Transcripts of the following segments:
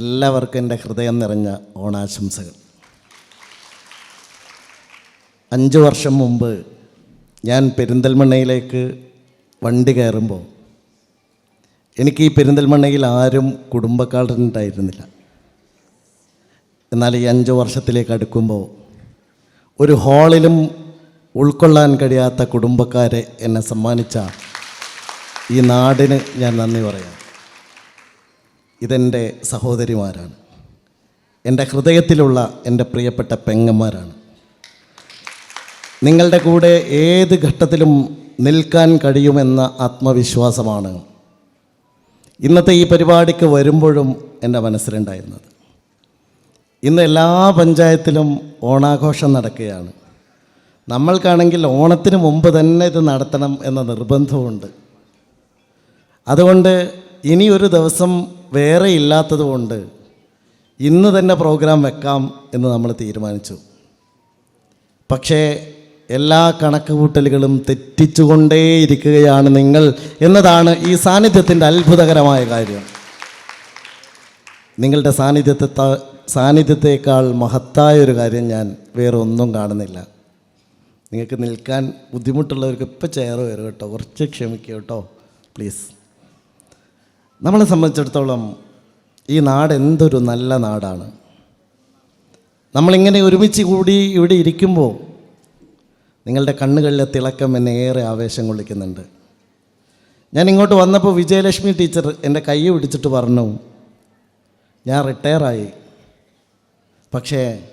എല്ലാവർക്കും എന്റെ ഹൃദയം നിറഞ്ഞ ഓണാശംസകൾ. അഞ്ച് വർഷം മുമ്പ് ഞാൻ പെരിന്തൽമണ്ണയിലേക്ക് വണ്ടി കയറുമ്പോൾ എനിക്ക് ഈ പെരിന്തൽമണ്ണയിൽ ആരും കുടുംബക്കാരുണ്ടായിരുന്നില്ല. എന്നാൽ ഈ അഞ്ച് വർഷത്തിലേക്ക് അടുക്കുമ്പോൾ ഒരു ഹാളിലും ഉൾക്കൊള്ളാൻ കഴിയാത്ത കുടുംബക്കാരെ എന്നെ സമ്മാനിച്ച ഈ നാടിന് ഞാൻ നന്ദി പറയാം. ഇതെന്റെ സഹോദരിമാരാണ്. എന്റെ ഹൃദയത്തിലുള്ള എന്റെ പ്രിയപ്പെട്ട പെങ്ങന്മാരാണ്. നിങ്ങളുടെ കൂടെ ഏത് ഘട്ടത്തിലും നിൽക്കാൻ കഴിയുമെന്ന ആത്മവിശ്വാസമാണ് ഇന്നത്തെ ഈ പരിപാടിക്ക് വരുമ്പോഴും എന്റെ മനസ്സിലുണ്ടായിരുന്നത്. ഇന്ന് എല്ലാ പഞ്ചായത്തിലും ഓണാഘോഷം നടക്കുകയാണ്. നമ്മൾക്കാണെങ്കിൽ ഓണത്തിന് മുമ്പ് തന്നെ ഇത് നടത്തണം എന്ന നിർബന്ധമുണ്ട് അതുകൊണ്ട് ഇനിയൊരു ദിവസം വേറെ ഇല്ലാത്തതുകൊണ്ട് ഇന്ന് തന്നെ പ്രോഗ്രാം വെക്കാം എന്ന് നമ്മൾ തീരുമാനിച്ചു. പക്ഷേ എല്ലാ കണക്കുകൂട്ടലുകളും തെറ്റിച്ചുകൊണ്ടേയിരിക്കുകയാണ് നിങ്ങൾ എന്നതാണ് ഈ സാന്നിധ്യത്തിന്റെ അത്ഭുതകരമായ കാര്യം. നിങ്ങളുടെ സാന്നിധ്യത്തെ സാന്നിധ്യത്തേക്കാൾ മഹത്തായ ഒരു കാര്യം ഞാൻ വേറെ ഒന്നും കാണുന്നില്ല. നിങ്ങൾക്ക് നിൽക്കാൻ ബുദ്ധിമുട്ടുള്ളവർക്ക് ഇപ്പം ചെയർ വരും കേട്ടോ. കുറച്ച് ക്ഷമിക്കുക കേട്ടോ പ്ലീസ് നമ്മളെ സംബന്ധിച്ചിടത്തോളം ഈ നാട് എന്തൊരു നല്ല നാടാണ്. നമ്മളിങ്ങനെ ഒരുമിച്ച് കൂടി ഇവിടെ ഇരിക്കുമ്പോൾ നിങ്ങളുടെ കണ്ണുകളിലെ തിളക്കം എന്നെ ഏറെ ആവേശം കൊള്ളിക്കുന്നുണ്ട്. ഞാൻ ഇങ്ങോട്ട് വന്നപ്പോൾ വിജയലക്ഷ്മി ടീച്ചർ എന്റെ കൈ പിടിച്ചിട്ട് പറഞ്ഞു ഞാൻ റിട്ടയറായി. പക്ഷേ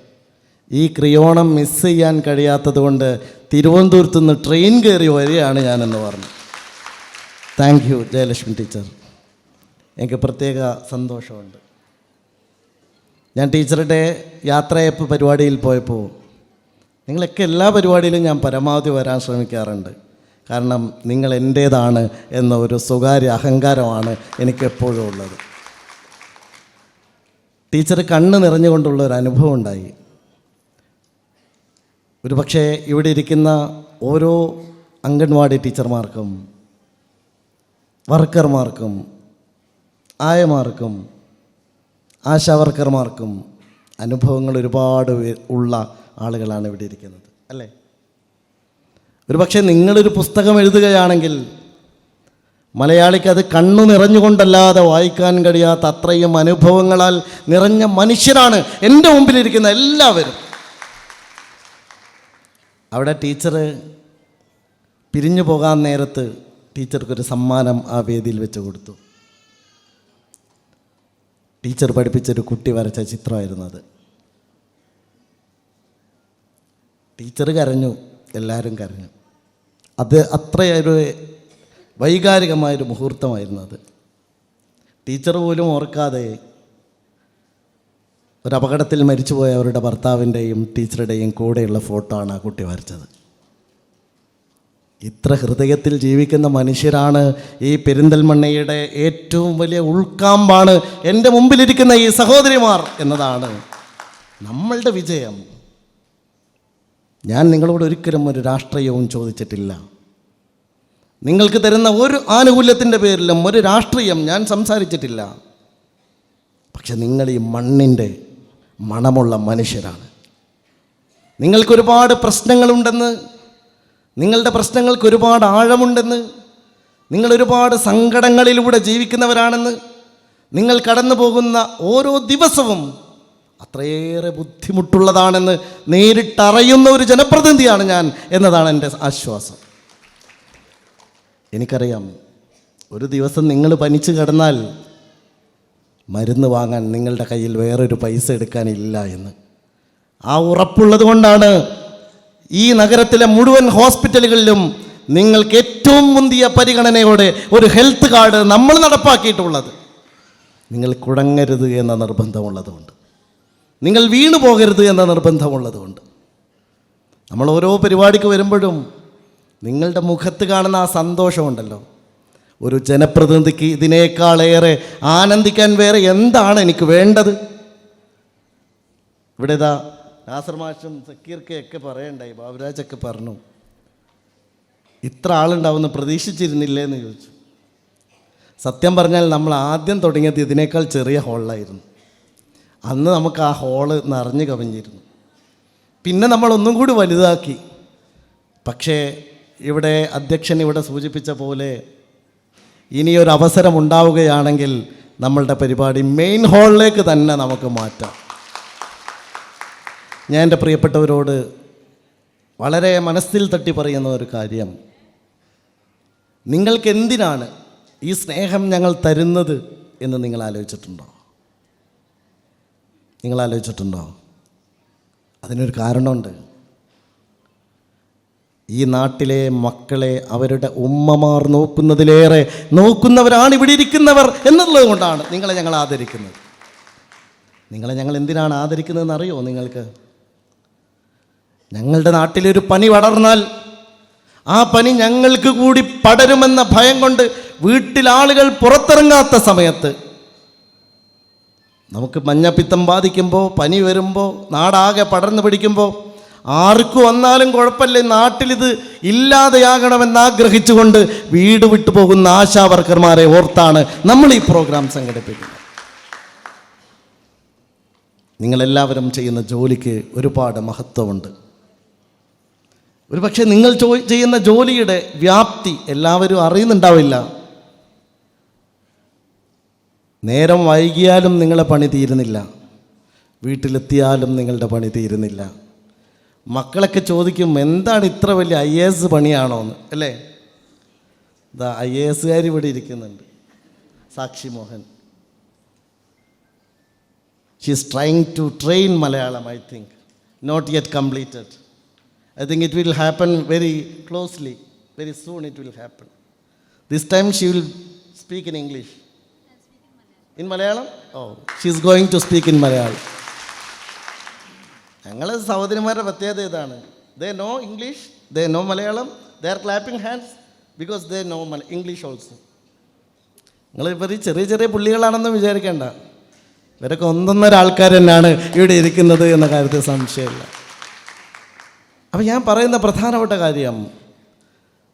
ഈ ക്രിയോണം മിസ് ചെയ്യാൻ കഴിയാത്തത് കൊണ്ട് തിരുവനന്തപുരത്ത് നിന്ന് ട്രെയിൻ കയറി വരികയാണ് ഞാനെന്ന് പറഞ്ഞു. Thank you Jayalakshmi teacher. എനിക്ക് പ്രത്യേക സന്തോഷമുണ്ട്. ഞാൻ ടീച്ചറുടെ യാത്രയപ്പ് പരിപാടിയിൽ പോയപ്പോൾ നിങ്ങളൊക്കെ എല്ലാ പരിപാടിയിലും ഞാൻ പരമാവധി വരാൻ ശ്രമിക്കാറുണ്ട്. കാരണം നിങ്ങൾ എന്റേതാണ് എന്ന ഒരു സ്വകാര്യ അഹങ്കാരമാണ് എനിക്കെപ്പോഴും ഉള്ളത്. ടീച്ചർ കണ്ണ് നിറഞ്ഞുകൊണ്ടുള്ള ഒരു അനുഭവം ഉണ്ടായി. ഒരു പക്ഷേ ഇവിടെ ഇരിക്കുന്ന ഓരോ അംഗൻവാടി ടീച്ചർമാർക്കും വർക്കർമാർക്കും ആയമാർക്കും ആശാവർക്കർമാർക്കും അനുഭവങ്ങൾ ഒരുപാട് ഉള്ള ആളുകളാണ് ഇവിടെ ഇരിക്കുന്നത് അല്ലേ? ഒരു പക്ഷേ നിങ്ങളൊരു പുസ്തകം എഴുതുകയാണെങ്കിൽ മലയാളിക്ക് അത് കണ്ണു നിറഞ്ഞുകൊണ്ടല്ലാതെ വായിക്കാൻ കഴിയാത്ത അത്രയും അനുഭവങ്ങളാൽ നിറഞ്ഞ മനുഷ്യരാണ് എന്റെ മുമ്പിലിരിക്കുന്ന എല്ലാവരും. അവിടെ ടീച്ചർ പിരിഞ്ഞു പോകാൻ നേരത്ത് ടീച്ചർക്കൊരു സമ്മാനം ആ വേദിയിൽ വെച്ച് കൊടുത്തു. ടീച്ചർ പഠിപ്പിച്ചൊരു കുട്ടി വരച്ച ചിത്രമായിരുന്നു അത്. ടീച്ചർ കരഞ്ഞു എല്ലാവരും കരഞ്ഞു. അത് അത്രയൊരു വൈകാരികമായൊരു മുഹൂർത്തമായിരുന്നു അത്. ടീച്ചർ പോലും ഓർക്കാതെ ഒരു അപകടത്തിൽ മരിച്ചുപോയ അവരുടെ ഭർത്താവിന്റെയും ടീച്ചറുടെയും കൂടെയുള്ള ഫോട്ടോ ആണ് ആ കുട്ടി വരച്ചത്. ഇത്ര ഹൃദയത്തിൽ ജീവിക്കുന്ന മനുഷ്യരാണ് ഈ പെരിന്തൽമണ്ണയുടെ ഏറ്റവും വലിയ ഉൾക്കാമ്പാണ് എന്റെ മുമ്പിലിരിക്കുന്ന ഈ സഹോദരിമാർ എന്നതാണ് നമ്മളുടെ വിജയം. ഞാൻ നിങ്ങളോട് ഒരിക്കലും ഒരു രാഷ്ട്രീയവും ചോദിച്ചിട്ടില്ല. നിങ്ങൾക്ക് തരുന്ന ഒരു ആനുകൂല്യത്തിന്റെ പേരിലും ഒരു രാഷ്ട്രീയം ഞാൻ സംസാരിച്ചിട്ടില്ല. പക്ഷെ നിങ്ങൾ ഈ മണ്ണിന്റെ മണമുള്ള മനുഷ്യരാണ്. നിങ്ങൾക്കൊരുപാട് പ്രശ്നങ്ങളുണ്ടെന്ന് നിങ്ങളുടെ പ്രശ്നങ്ങൾക്ക് ഒരുപാട് ആഴമുണ്ടെന്ന് നിങ്ങൾ ഒരുപാട് സങ്കടങ്ങളിലൂടെ ജീവിക്കുന്നവരാണെന്ന് നിങ്ങൾ കടന്നു പോകുന്ന ഓരോ ദിവസവും അത്രയേറെ ബുദ്ധിമുട്ടുള്ളതാണെന്ന് നേരിട്ടറിയുന്ന ഒരു ജനപ്രതിനിധിയാണ് ഞാൻ എന്നതാണ് എന്റെ ആശ്വാസം. എനിക്കറിയാം ഒരു ദിവസം നിങ്ങൾ പനിച്ചു കിടന്നാൽ മരുന്ന് വാങ്ങാൻ നിങ്ങളുടെ കയ്യിൽ വേറൊരു പൈസ എടുക്കാനില്ല എന്ന്. ആ ഉറപ്പുള്ളത് കൊണ്ടാണ് ഈ നഗരത്തിലെ മുഴുവൻ ഹോസ്പിറ്റലുകളിലും നിങ്ങൾക്ക് ഏറ്റവും മുന്തിയ പരിഗണനയോടെ ഒരു ഹെൽത്ത് കാർഡ് നമ്മൾ നടപ്പാക്കിയിട്ടുള്ളത്. നിങ്ങൾ കുടങ്ങരുത് എന്ന നിർബന്ധമുള്ളതുകൊണ്ട്. നിങ്ങൾ വീണു പോകരുത് എന്ന നിർബന്ധമുള്ളതുകൊണ്ട്. നമ്മൾ ഓരോ പരിപാടിക്ക് വരുമ്പോഴും നിങ്ങളുടെ മുഖത്ത് കാണുന്ന ആ സന്തോഷമുണ്ടല്ലോ. ഒരു ജനപ്രതിനിധിക്ക് ഇതിനേക്കാളേറെ ആനന്ദിക്കാൻ വേറെ എന്താണ് എനിക്ക് വേണ്ടത്? ഇവിടെ ഇതാ നാസർ മാഷും സക്കീർക്കയൊക്കെ പറയണ്ടായി. ബാബുരാജൊക്കെ പറഞ്ഞു ഇത്ര ആളുണ്ടാവുമെന്ന് പ്രതീക്ഷിച്ചിരുന്നില്ലേ എന്ന് ചോദിച്ചു. സത്യം പറഞ്ഞാൽ നമ്മൾ ആദ്യം തുടങ്ങിയത് ഇതിനേക്കാൾ ചെറിയ ഹോളിലായിരുന്നു. അന്ന് നമുക്ക് ആ ഹോൾ നിറഞ്ഞു കവിഞ്ഞിരുന്നു. പിന്നെ നമ്മൾ ഒന്നും കൂടി വലുതാക്കി. പക്ഷേ ഇവിടെ അധ്യക്ഷൻ ഇവിടെ സൂചിപ്പിച്ച പോലെ ഇനിയൊരു അവസരം ഉണ്ടാവുകയാണെങ്കിൽ നമ്മളുടെ പരിപാടി മെയിൻ ഹാളിലേക്ക് തന്നെ നമുക്ക് മാറ്റാം. ഞാൻ എന്റെ പ്രിയപ്പെട്ടവരോട് വളരെ മനസ്സിൽ തട്ടി പറയുന്ന ഒരു കാര്യം. നിങ്ങൾക്ക് എന്തിനാണ് ഈ സ്നേഹം ഞങ്ങൾ തരുന്നത് എന്ന് നിങ്ങൾ ആലോചിച്ചിട്ടുണ്ടോ? നിങ്ങൾ ആലോചിച്ചിട്ടുണ്ടോ? അതിനൊരു കാരണമുണ്ട്. ഈ നാട്ടിലെ മക്കളെ അവരുടെ ഉമ്മമാർ നോക്കുന്നതിലേറെ നോക്കുന്നവരാണ് ഇവിടെ ഇരിക്കുന്നവർ എന്നുള്ളത് കൊണ്ടാണ് നിങ്ങളെ ഞങ്ങൾ ആദരിക്കുന്നത്. നിങ്ങളെ ഞങ്ങൾ എന്തിനാണ് ആദരിക്കുന്നതെന്ന് അറിയോ നിങ്ങൾക്ക്? ഞങ്ങളുടെ നാട്ടിലൊരു പനി പടർന്നാൽ ആ പനി ഞങ്ങൾക്ക് കൂടി പടരുമെന്ന ഭയം കൊണ്ട് വീട്ടിൽ ആളുകൾ പുറത്തിറങ്ങാത്ത സമയത്ത് നമുക്ക് മഞ്ഞപ്പിത്തം ബാധിക്കുമ്പോൾ പനി വരുമ്പോൾ നാടാകെ പടർന്നു പിടിക്കുമ്പോൾ ആർക്ക് വന്നാലും കുഴപ്പമില്ല. നാട്ടിലിത് ഇല്ലാതെയാകണമെന്ന് ആഗ്രഹിച്ചുകൊണ്ട് വീട് വിട്ടു പോകുന്ന ആശാ വർക്കർമാരെ ഓർത്താണ് നമ്മൾ ഈ പ്രോഗ്രാം സംഘടിപ്പിക്കുന്നത്. നിങ്ങളെല്ലാവരും ചെയ്യുന്ന ജോലിക്ക് ഒരുപാട് മഹത്വമുണ്ട്. ഒരു പക്ഷേ നിങ്ങൾ ചെയ്യുന്ന ജോലിയുടെ വ്യാപ്തി എല്ലാവരും അറിയുന്നുണ്ടാവില്ല. നേരം വൈകിയാലും നിങ്ങളെ പണി തീരുന്നില്ല. വീട്ടിലെത്തിയാലും നിങ്ങളുടെ പണി തീരുന്നില്ല. മക്കളൊക്കെ ചോദിക്കും എന്താണ് ഇത്ര വലിയ ഐ എ എസ് പണിയാണോ എന്ന് അല്ലേ? ഇതാ ഐ എ എസുകാർ ഇവിടെ ഇരിക്കുന്നുണ്ട്. Sakshi Mohan. She's trying to train Malayalam I think not yet completed I think it will happen very closely very soon it will happen this time she will speak in English in Malayalam oh she's going to speak in Malayalam ഞങ്ങൾ സഹോദരിമാരുടെ പ്രത്യേകത ഇതാണ്. They know English they know Malayalam they are clapping hands because they know മല English also നിങ്ങൾ ഇവർ ചെറിയ ചെറിയ പുള്ളികളാണെന്ന് വിചാരിക്കേണ്ട. ഇവരൊക്കെ ഒന്നൊന്നൊരാൾക്കാർ തന്നെയാണ് ഇവിടെ ഇരിക്കുന്നത് എന്ന കാര്യത്തിൽ സംശയമില്ല. അപ്പം ഞാൻ പറയുന്ന പ്രധാനപ്പെട്ട കാര്യം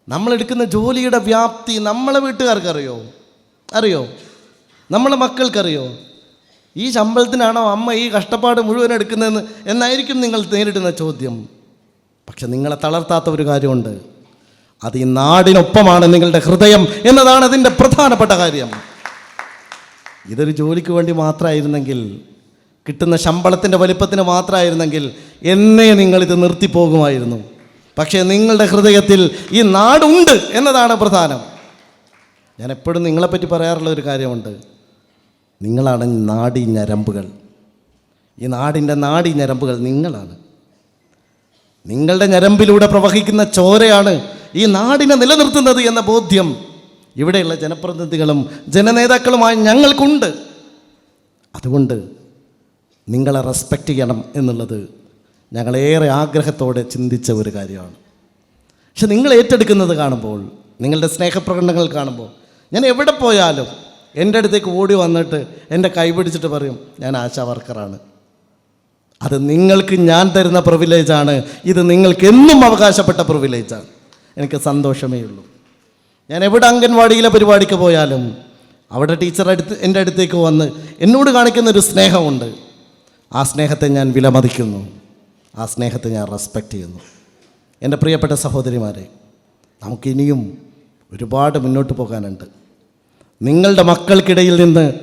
നമ്മളെടുക്കുന്ന ജോലിയുടെ വ്യാപ്തി നമ്മളെ വീട്ടുകാർക്കറിയോ? അറിയോ? നമ്മളെ മക്കൾക്കറിയോ? ഈ ശമ്പളത്തിനാണോ അമ്മ ഈ കഷ്ടപ്പാട് മുഴുവൻ എടുക്കുന്നതെന്ന് എന്നായിരിക്കും നിങ്ങൾ നേരിടുന്ന ചോദ്യം. പക്ഷെ നിങ്ങളെ തളർത്താത്ത ഒരു കാര്യമുണ്ട്. അത് ഈ നാടിനൊപ്പമാണ് നിങ്ങളുടെ ഹൃദയം എന്നതാണ് അതിന്റെ പ്രധാനപ്പെട്ട കാര്യം. ഇതൊരു ജോലിക്ക് വേണ്ടി മാത്രമായിരുന്നെങ്കിൽ കിട്ടുന്ന ശമ്പളത്തിന്റെ വലിപ്പത്തിന് മാത്രമായിരുന്നെങ്കിൽ എന്നെ നിങ്ങളിത് നിർത്തിപ്പോകുമായിരുന്നു. പക്ഷേ നിങ്ങളുടെ ഹൃദയത്തിൽ ഈ നാടുണ്ട് എന്നതാണ് പ്രധാനം. ഞാൻ എപ്പോഴും നിങ്ങളെപ്പറ്റി പറയാറുള്ള ഒരു കാര്യമുണ്ട്. നിങ്ങളാണ് നാടി ഞരമ്പുകൾ ഈ നാടിന്റെ നാടി ഞരമ്പുകൾ നിങ്ങളാണ്. നിങ്ങളുടെ ഞരമ്പിലൂടെ പ്രവഹിക്കുന്ന ചോരയാണ് ഈ നാടിനെ നിലനിർത്തുന്നത് എന്ന ബോധ്യം ഇവിടെയുള്ള ജനപ്രതിനിധികളും ജനനേതാക്കളുമായി ഞങ്ങൾക്കുണ്ട്. അതുകൊണ്ട് നിങ്ങളെ റെസ്പെക്റ്റ് ചെയ്യണം എന്നുള്ളത് ഞങ്ങളേറെ ആഗ്രഹത്തോടെ ചിന്തിച്ച ഒരു കാര്യമാണ്. പക്ഷെ നിങ്ങൾ ഏറ്റെടുക്കുന്നത് കാണുമ്പോൾ നിങ്ങളുടെ സ്നേഹപ്രകടനങ്ങൾ കാണുമ്പോൾ ഞാൻ എവിടെ പോയാലും എന്റെ അടുത്തേക്ക് ഓടി വന്നിട്ട് എന്റെ കൈ പിടിച്ചിട്ട് പറയും ഞാൻ ആശാ വർക്കറാണ്. അത് നിങ്ങൾക്ക് ഞാൻ തരുന്ന പ്രിവിലേജാണ് ഇത് നിങ്ങൾക്ക് എന്നും അവകാശപ്പെട്ട പ്രിവിലേജാണ് എനിക്ക് സന്തോഷമേ ഉള്ളൂ. ഞാൻ എവിടെ അംഗൻവാടിയിലെ പരിപാടിക്ക് പോയാലും അവിടെ ടീച്ചർ അടുത്ത് എന്റെ അടുത്തേക്ക് വന്ന് എന്നോട് കാണിക്കുന്ന ഒരു സ്നേഹമുണ്ട്. ആ സ്നേഹത്തെ ഞാൻ വിലമതിക്കുന്നു. ആ സ്നേഹത്തെ ഞാൻ റെസ്പെക്റ്റ് ചെയ്യുന്നു. എന്റെ പ്രിയപ്പെട്ട സഹോദരിമാരെ നമുക്കിനിയും ഒരുപാട് മുന്നോട്ട് പോകാനുണ്ട്. നിങ്ങളുടെ മക്കൾക്കിടയിൽ നിന്ന്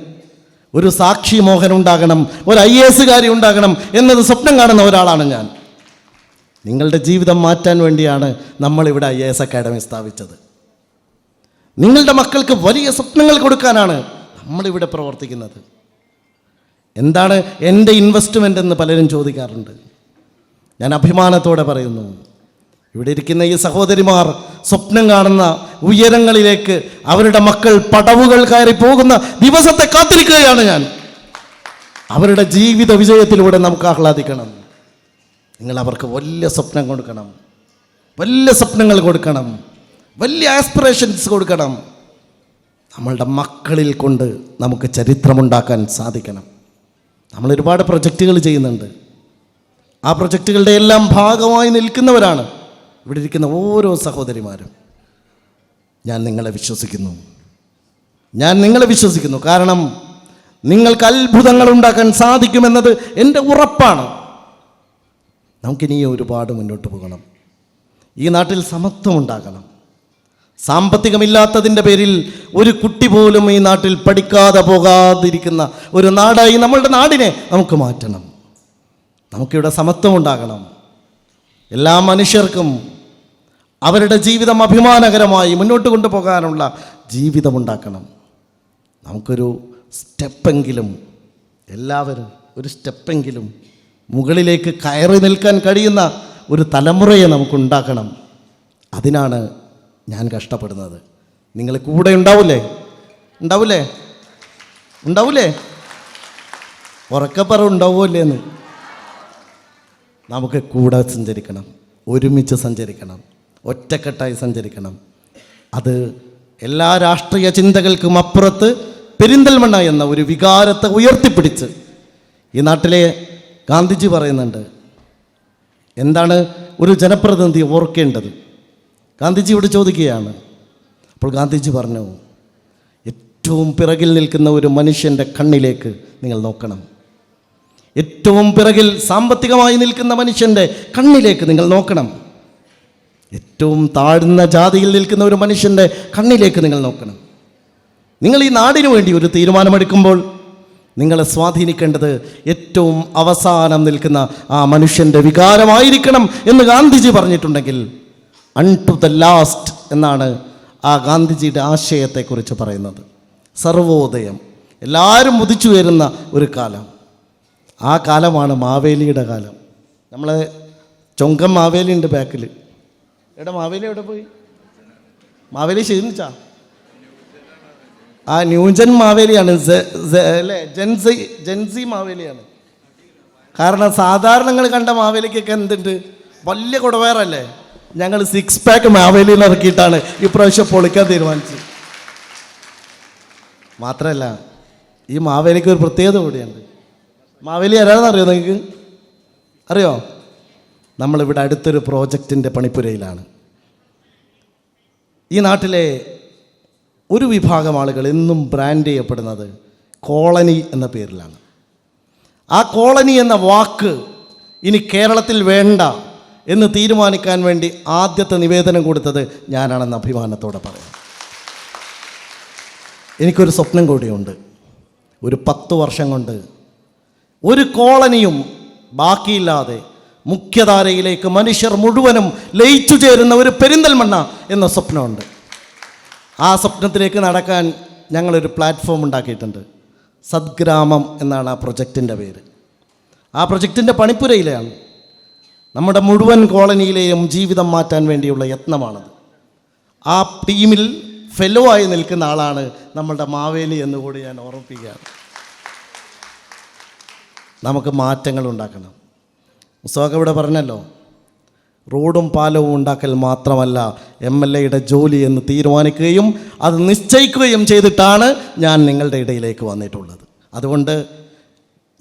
ഒരു സാക്ഷി മോഹൻ ഉണ്ടാകണം ഒരു ഐ എസുകാരി ഉണ്ടാകണം എന്നത് സ്വപ്നം കാണുന്ന ഒരാളാണ് ഞാൻ. നിങ്ങളുടെ ജീവിതം മാറ്റാൻ വേണ്ടിയാണ് നമ്മളിവിടെ ഐ എസ് അക്കാഡമി സ്ഥാപിച്ചത്. നിങ്ങളുടെ മക്കൾക്ക് വലിയ സ്വപ്നങ്ങൾ കൊടുക്കാനാണ് നമ്മളിവിടെ പ്രവർത്തിക്കുന്നത്. എന്താണ് എന്റെ ഇൻവെസ്റ്റ്മെന്റ് എന്ന് പലരും ചോദിക്കാറുണ്ട്. ഞാൻ അഭിമാനത്തോടെ പറയുന്നു. ഇവിടെ ഇരിക്കുന്ന ഈ സഹോദരിമാർ സ്വപ്നം കാണുന്ന ഉയരങ്ങളിലേക്ക് അവരുടെ മക്കൾ പടവുകൾ കയറി പോകുന്ന ദിവസത്തെ കാത്തിരിക്കുകയാണ് ഞാൻ. അവരുടെ ജീവിത വിജയത്തിലൂടെ നമുക്ക് ആഹ്ലാദിക്കണം. നിങ്ങൾ അവർക്ക് വലിയ സ്വപ്നം കൊടുക്കണം. വലിയ സ്വപ്നങ്ങൾ കൊടുക്കണം. വലിയ ആസ്പിറേഷൻസ് കൊടുക്കണം. നമ്മളുടെ മക്കളിൽ കൊണ്ട് നമുക്ക് ചരിത്രമുണ്ടാക്കാൻ സാധിക്കണം. നമ്മൾ ഒരുപാട് പ്രൊജക്റ്റുകൾ ചെയ്യുന്നുണ്ട്. ആ പ്രൊജക്റ്റുകളുടെ എല്ലാം ഭാഗമായി നിൽക്കുന്നവരാണ് ഇവിടെ ഇരിക്കുന്ന ഓരോ സഹോദരിമാരും. ഞാൻ നിങ്ങളെ വിശ്വസിക്കുന്നു. ഞാൻ നിങ്ങളെ വിശ്വസിക്കുന്നു. കാരണം നിങ്ങൾക്ക് അത്ഭുതങ്ങൾ ഉണ്ടാക്കാൻ സാധിക്കുമെന്നത് എന്റെ ഉറപ്പാണ്. നമുക്കിനി ഒരുപാട് മുന്നോട്ട് പോകണം. ഈ നാട്ടിൽ സമത്വം ഉണ്ടാകണം. സാമ്പത്തികമില്ലാത്തതിന്റെ പേരിൽ ഒരു കുട്ടി പോലും ഈ നാട്ടിൽ പഠിക്കാതെ പോകാതിരിക്കുന്ന ഒരു നാടായി നമ്മളുടെ നാടിനെ നമുക്ക് മാറ്റണം. നമുക്കിവിടെ സമത്വം ഉണ്ടാകണം എല്ലാ മനുഷ്യർക്കും അവരുടെ ജീവിതം അഭിമാനകരമായി മുന്നോട്ട് കൊണ്ടുപോകാനുള്ള ജീവിതമുണ്ടാക്കണം. നമുക്കൊരു സ്റ്റെപ്പെങ്കിലും എല്ലാവരും ഒരു സ്റ്റെപ്പെങ്കിലും മുകളിലേക്ക് കയറി നിൽക്കാൻ കഴിയുന്ന ഒരു തലമുറയെ നമുക്കുണ്ടാക്കണം അതിനാണ് ഞാൻ കഷ്ടപ്പെടുന്നത്. നിങ്ങൾ കൂടെ ഉണ്ടാവില്ലേ ഉണ്ടാവില്ലേ ഉണ്ടാവില്ലേ ഉറക്കപ്പറ ഉണ്ടാവുമല്ലേ എന്ന് നമുക്ക് കൂടെ സഞ്ചരിക്കണം. ഒരുമിച്ച് സഞ്ചരിക്കണം. ഒറ്റക്കെട്ടായി സഞ്ചരിക്കണം. അത് എല്ലാ രാഷ്ട്രീയ ചിന്തകൾക്കും അപ്പുറത്ത് പെരിന്തൽമണ്ണ എന്ന ഒരു വികാരത്തെ ഉയർത്തിപ്പിടിച്ച് ഈ നാട്ടിലെ ഗാന്ധിജി പറയുന്നുണ്ട്. എന്താണ് ഒരു ജനപ്രതിനിധി ഓർക്കേണ്ടത്? ഗാന്ധിജിയോട് ചോദിക്കുകയാണ്. അപ്പോൾ ഗാന്ധിജി പറഞ്ഞു ഏറ്റവും പിറകിൽ നിൽക്കുന്ന ഒരു മനുഷ്യന്റെ കണ്ണിലേക്ക് നിങ്ങൾ നോക്കണം. ഏറ്റവും പിറകിൽ സാമ്പത്തികമായി നിൽക്കുന്ന മനുഷ്യന്റെ കണ്ണിലേക്ക് നിങ്ങൾ നോക്കണം. ഏറ്റവും താഴ്ന്ന ജാതിയിൽ നിൽക്കുന്ന ഒരു മനുഷ്യന്റെ കണ്ണിലേക്ക് നിങ്ങൾ നോക്കണം. നിങ്ങൾ ഈ നാടിനു വേണ്ടി ഒരു തീരുമാനമെടുക്കുമ്പോൾ നിങ്ങളെ സ്വാധീനിക്കേണ്ടത് ഏറ്റവും അവസാനം നിൽക്കുന്ന ആ മനുഷ്യന്റെ വികാരമായിരിക്കണം എന്ന് ഗാന്ധിജി പറഞ്ഞിട്ടുണ്ടെങ്കിൽ അൺ ടു ദ ലാസ്റ്റ് എന്നാണ് ആ ഗാന്ധിജിയുടെ ആശയത്തെക്കുറിച്ച് പറയുന്നത്. സർവോദയം. എല്ലാവരും മുതിച്ചു വരുന്ന ഒരു കാലം. ആ കാലമാണ് മാവേലിയുടെ കാലം. നമ്മളെ ചൊങ്കം മാവേലി ഉണ്ട് ബാക്കിൽ എവിടെ മാവേലി എവിടെ പോയി? മാവേലി ക്ഷീണിച്ചാ? ആ ന്യൂജൻ മാവേലിയാണ്. അല്ലേ? ജെൻസി ജെൻസി മാവേലിയാണ്. കാരണം സാധാരണ കണ്ട മാവേലിക്കൊക്കെ എന്തുണ്ട്? വലിയ കുടവേറല്ലേ? ഞങ്ങൾ സിക്സ് പാക്ക് മാവേലിയിൽ ഇറക്കിയിട്ടാണ് ഇപ്രാവശ്യം പൊളിക്കാൻ തീരുമാനിച്ചത്. മാത്രമല്ല ഈ മാവേലിക്ക് ഒരു പ്രത്യേകത കൂടിയുണ്ട്. മാവേലി ആരാണെന്ന് അറിയോ നിങ്ങൾക്ക്? അറിയോ? നമ്മളിവിടെ അടുത്തൊരു പ്രോജക്റ്റിന്റെ പണിപ്പുരയിലാണ്. ഈ നാട്ടിലെ ഒരു വിഭാഗം ആളുകൾ എന്നും ബ്രാൻഡ് ചെയ്യപ്പെടുന്നത് കോളനി എന്ന പേരിലാണ്. ആ കോളനി എന്ന വാക്ക് ഇനി കേരളത്തിൽ വേണ്ട എന്ന് തീരുമാനിക്കാൻ വേണ്ടി ആദ്യത്തെ നിവേദനം കൊടുത്തത് ഞാനാണെന്ന് അഭിമാനത്തോടെ പറയാം. എനിക്കൊരു സ്വപ്നം കൂടിയുണ്ട്. ഒരു പത്ത് വർഷം കൊണ്ട് ഒരു കോളനിയും ബാക്കിയില്ലാതെ മുഖ്യധാരയിലേക്ക് മനുഷ്യർ മുഴുവനും ലയിച്ചു ചേരുന്ന ഒരു പെരിന്തൽമണ്ണ എന്ന സ്വപ്നമുണ്ട്. ആ സ്വപ്നത്തിലേക്ക് നടക്കാൻ ഞങ്ങളൊരു പ്ലാറ്റ്ഫോം ഉണ്ടാക്കിയിട്ടുണ്ട്. സദ്ഗ്രാമം എന്നാണ് ആ പ്രൊജക്റ്റിന്റെ പേര്. ആ പ്രൊജക്റ്റിന്റെ പണിപ്പുരയിലാണ് നമ്മുടെ മുഴുവൻ കോളനിയിലെയും ജീവിതം മാറ്റാൻ വേണ്ടിയുള്ള യത്നമാണത്. ആ ടീമിൽ ഫെലോ ആയി നിൽക്കുന്ന ആളാണ് നമ്മളുടെ മാവേലി എന്ന് കൂടി ഞാൻ ഓർമ്മിപ്പിക്കുകയാണ്. നമുക്ക് മാറ്റങ്ങൾ ഉണ്ടാക്കണം. മുസ്തഫ ഇവിടെ പറഞ്ഞല്ലോ റോഡും പാലവും ഉണ്ടാക്കൽ മാത്രമല്ല എം എൽ എയുടെ ജോലി എന്ന് തീരുമാനിക്കുകയും അത് നിശ്ചയിക്കുകയും ചെയ്തിട്ടാണ് ഞാൻ നിങ്ങളുടെ ഇടയിലേക്ക് വന്നിട്ടുള്ളത്. അതുകൊണ്ട്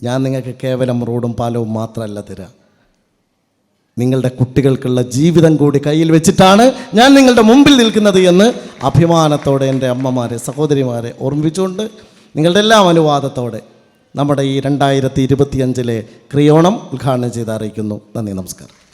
ഞാൻ നിങ്ങൾക്ക് കേവലം റോഡും പാലവും മാത്രമല്ല തരിക നിങ്ങളുടെ കുട്ടികൾക്കുള്ള ജീവിതം കൂടി കയ്യിൽ വെച്ചിട്ടാണ് ഞാൻ നിങ്ങളുടെ മുമ്പിൽ നിൽക്കുന്നത് എന്ന് അഭിമാനത്തോടെ എന്റെ അമ്മമാരെ സഹോദരിമാരെ ഓർമ്മിപ്പിച്ചുകൊണ്ട് നിങ്ങളുടെ എല്ലാം അനുവാദത്തോടെ നമ്മുടെ ഈ രണ്ടായിരത്തി ഇരുപത്തിയഞ്ചിലെ ക്രിയോണം ഉദ്ഘാടനം ചെയ്ത് അറിയിക്കുന്നു. നന്ദി നമസ്കാരം.